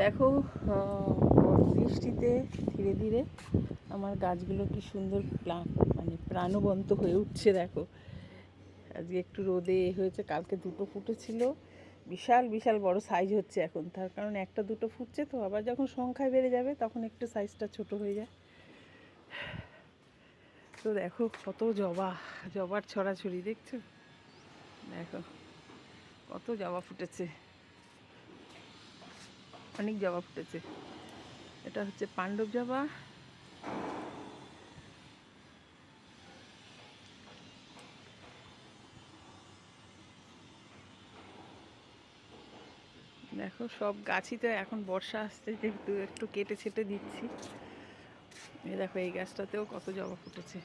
দেখো বৃষ্টিতে ধীরে ধীরে আমার গাছগুলো কি সুন্দর প্রাণ মানে প্রাণবন্ত হয়ে উঠছে, দেখো। আজকে একটু রোদে এ হয়েছে, কালকে দুটো ফুটেছিল। বিশাল বিশাল বড় সাইজ হচ্ছে এখন। তার কারণ একটা দুটো ফুটছে তো, আবার যখন সংখ্যায় বেড়ে যাবে, তখন একটু সাইজটা ছোট হয়ে যায়। তো দেখো, কত জবা, জবার ছড়াছড়ি, দেখছ? দেখো, কত জবা ফুটেছে। অনেক জবা ফুটেছে। এটা হচ্ছে পাণ্ডব জবা। দেখো, সব গাছই তো এখন বর্ষা আসছে, যেহেতু একটু কেটে ছেটে দিচ্ছি। এই দেখো, এই গাছটাতেও কত জবা ফুটেছে।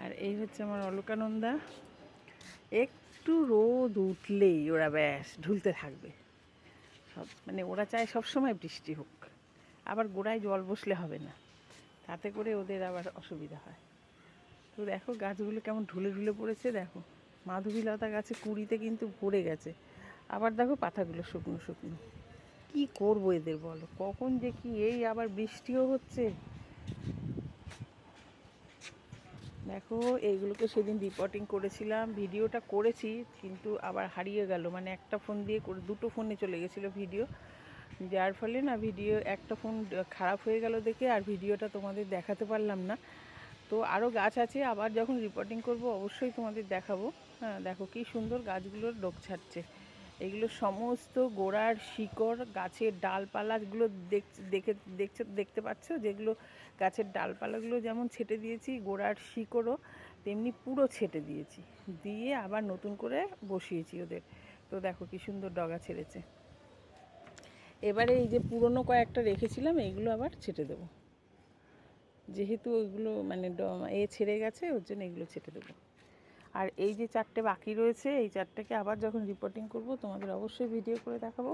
আর এই হচ্ছে আমার অলকানন্দা। একটু রোদ উঠলেই ওরা ব্যাস ঢুলতে থাকবে। সব মানে ওরা চায় সব সময় বৃষ্টি হোক। আবার গোড়ায় জল বসলে হবে না। তাতে করে ওদের আবার অসুবিধা হয়। তো দেখো গাছগুলো কেমন ঢুলে ঢুলে পড়েছে, দেখো। মাধবীলতা গাছে কুড়িতে কিন্তু ভরে গেছে। আবার দেখো পাতাগুলো শুকনো শুকনো। কি করব এদের বলো? কখন যে কি এই আবার বৃষ্টিও হচ্ছে। দেখো, এইগুলোকে সেদিন রিপোর্টিং করেছিলাম, ভিডিওটা করেছি, কিন্তু আবার হারিয়ে গেল। মানে একটা ফোন দিয়ে করে, দুটো ফোনে চলে গেছিল ভিডিও যার ফলে না ভিডিও একটা ফোন খারাপ হয়ে গেল দেখে, আর ভিডিওটা তোমাদের দেখাতে পারলাম না। তো আরও গাছ আছে, আবার যখন রিপোর্টিং করব, অবশ্যই তোমাদের দেখাবো। হ্যাঁ দেখো কি সুন্দর গাছগুলোর ডোক ছাড়ছে। এগুলো সমস্ত গোড়ার শিকড়, গাছের ডালপালাগুলো দেখ, দেখে, দেখছে, দেখতে পাচ্ছ, যেগুলো গাছের ডালপালাগুলো যেমন ছেটে দিয়েছি, গোড়ার শিকড়ও তেমনি পুরো ছেটে দিয়েছি। দিয়ে আবার নতুন করে বসিয়েছি ওদের। তো দেখো কি সুন্দর ডগা ছেড়েছে। এবারে এই যে পুরনো কয়েকটা রেখেছিলাম এইগুলো আবার ছেটে দেবো। যেহেতু ওইগুলো মানে এ ছেড়ে গেছে, ওর জন্য এগুলো ছেটে দেবো। আর এই যে চারটে বাকি রয়েছে, এই চারটেকে আবার যখন রিপোর্টিং করব, তোমাদের অবশ্যই ভিডিও করে দেখাবো।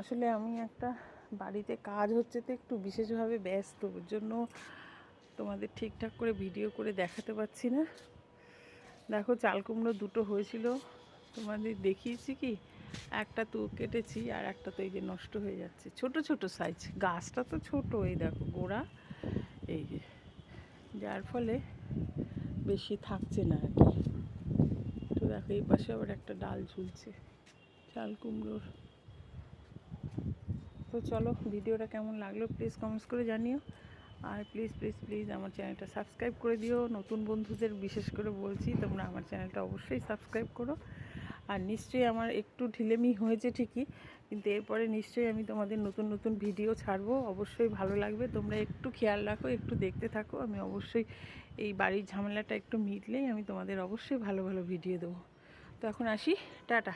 আসলে আমি একটা বাড়িতে কাজ হচ্ছে তো একটু বিশেষভাবে ব্যস্ত, ওর জন্য তোমাদের ঠিকঠাক করে ভিডিও করে দেখাতে পারছি না। দেখো, চাল কুমড়ো দুটো হয়েছিল। তোমাদের দেখিয়েছি কি? একটা তো কেটেছি আর একটা তো এই যে নষ্ট হয়ে যাচ্ছে। ছোট ছোট সাইজ গাছটা তো ছোট, এই দেখো গোড়া। এই যে, যার ফলে বেশি থাকছে না আর কি। তো দেখো, এই পাশে আবার একটা ডাল ঝুলছে, চাল কুমড়োর। তো চলো, ভিডিওটা কেমন লাগল প্লিজ কমেন্টস করে জানিও। আর প্লিজ প্লিজ প্লিজ আমার চ্যানেলটা সাবস্ক্রাইব করে দিও। নতুন বন্ধুদের বিশেষ করে বলছি, তোমরা আমার চ্যানেলটা অবশ্যই সাবস্ক্রাইব করো। আর নিশ্চয়ই আমার একটু ঢিলেমি হয়েছে ঠিকই, কিন্তু এরপরে নিশ্চয়ই আমি তোমাদের নতুন নতুন ভিডিও ছাড়বো। অবশ্যই ভালো লাগবে। তোমরা একটু খেয়াল রাখো, একটু দেখতে থাকো। আমি অবশ্যই এই বাড়ির ঝামেলাটা একটু মিটলেই আমি তোমাদের অবশ্যই ভালো ভালো ভিডিও দেবো। তো এখন আসি। টাটা।